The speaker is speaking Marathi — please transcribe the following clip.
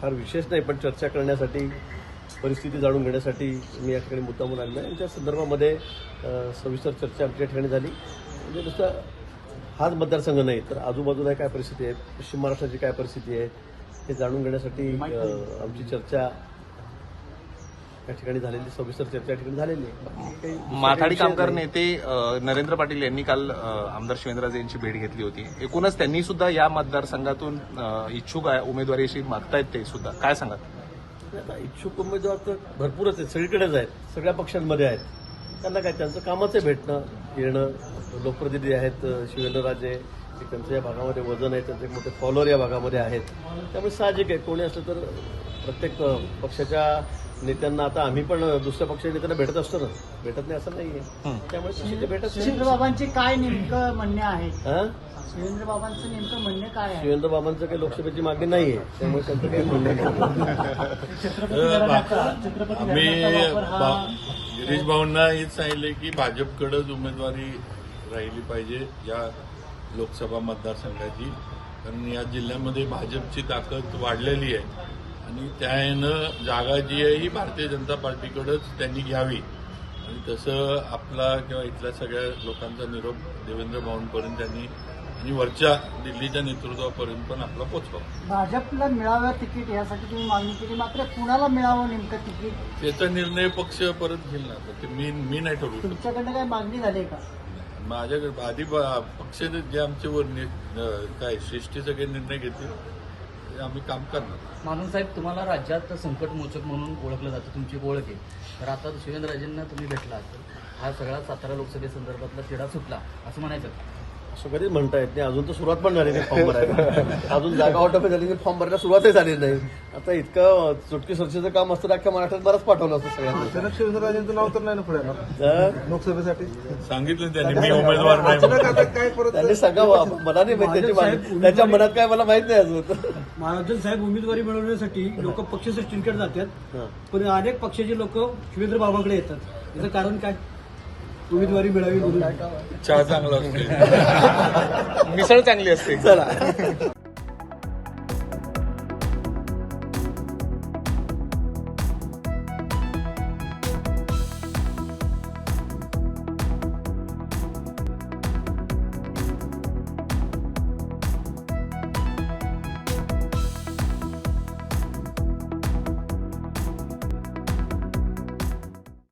फार विशेष नाही पण चर्चा करण्यासाठी परिस्थिती जाणून घेण्यासाठी मी या ठिकाणी मुद्दामून आलेलो आहे यांच्या संदर्भामध्ये सविस्तर चर्चा आमच्या ठिकाणी झाली. म्हणजे नुसतं हाच मतदारसंघ नाही तर आजूबाजूला काय परिस्थिती आहे पश्चिम महाराष्ट्राची काय परिस्थिती आहे? हे जाणून घेण्यासाठी आमची चर्चा या ठिकाणी झालेली सविस्तर चर्चा या ठिकाणी झालेली आहे. माथाडी कामगार. नेते नरेंद्र पाटील यांनी काल आमदार शिवेंद्रराजे यांची भेट घेतली होती. एकूणच त्यांनी सुद्धा या मतदारसंघातून इच्छुक आहे उमेदवारीशी मागतायत ते सुद्धा. काय सांगाल? आता इच्छुक उमेदवार तर भरपूरच आहेत सगळीकडेच आहेत सगळ्या पक्षांमध्ये आहेत. त्यांना काय त्यांचं कामच आहे भेटणं येणं. लोकप्रतिनिधी आहेत शिवेंद्रराजे त्यांचं या भागामध्ये वजन आहे त्यांचे मोठे फॉलोअर या भागामध्ये आहेत. त्यामुळे साहजिक आहे कोणी असलं तर प्रत्येक पक्षाच्या नेत्यांना आता आम्ही पण दुसऱ्या पक्षाच्या नेत्यांना भेटत असतो ना. भेटत नाही असं नाहीये. त्यामुळे भेटत बाबांचे काय नेमकं म्हणणे आहे? हा? शिवेंद्र बाबांचं नेमकं म्हणणे काय शिवेंद्र बाबांचं काही लोकसभेची मागणी नाहीये. त्यामुळे त्यांचं काही म्हणणं गिरीश भाऊंना हेच सांगितले की भाजपकडेच उमेदवारी राहिली पाहिजे या लोकसभा मतदारसंघाची. कारण या जिल्ह्यामध्ये भाजपची ताकद वाढलेली आहे. आणि त्यानं जागा जी आहे ही भारतीय जनता पार्टीकडेच त्यांनी घ्यावी. आणि तसं आपला किंवा इथल्या सगळ्या लोकांचा निरोप देवेंद्र भाऊंपर्यंत त्यांनी आणि वरच्या दिल्लीच्या नेतृत्वापर्यंत पण आपला पोचवा. भाजपला मिळावं तिकीट यासाठी तुम्ही मागणी केली. मात्र कुणाला मिळावं नेमकं तिकीट? त्याचा निर्णय पक्ष परत घेईल ना. ते मी मी नाही ठरवू. तुमच्याकडनं काय मागणी झाली का? माझ्याकडे आधी पक्ष जे आमच्यावर नि- अं, काय श्रेष्ठी सगळे निर्णय घेतील? आम्ही काम करणार. मानून साहेब तुम्हाला राज्यात संकटमोचक म्हणून ओळखलं जातं तुमची ओळख आहे. तर आता शिवेंद्रराजेंना तुम्ही भेटला तर हा सगळा सातारा लोकसभेसंदर्भातला तिढा सुटला असं म्हणायचं. असं कधीच म्हणता येत नाही. अजून तर सुरुवात पण झाली नाही फॉर्म भरायला. अजून जागा वाटप झाली नाही फॉर्म भरायला सुरुवातही झाली नाही. आता इतकं चुटकी सरशीचं काम असतं अख्ख्या महाराष्ट्रात बरंच पाठवलं असतं सगळ्यांना. नाव तर नाही ना पुढे तर? लोकसभेसाठी. सांगितलं त्यांनी मी उमेदवार नाही अचानक म्हणून. आता काय परत त्यांनी सांगावं मला नाही माहीत त्याची माहिती- त्याच्या मनात काय मला माहीत नाही अजून. महाराजन साहेब उमेदवारी मिळवण्यासाठी लोक पक्ष सृष्टींकडे जातात. हा. पण अनेक पक्षाचे लोक शिवेंद्र बाबांकडे येतात. याचं कारण काय? उमेदवारी मिळावी म्हणून. चहा चांगला असतो मिसळ चांगली असते. चला.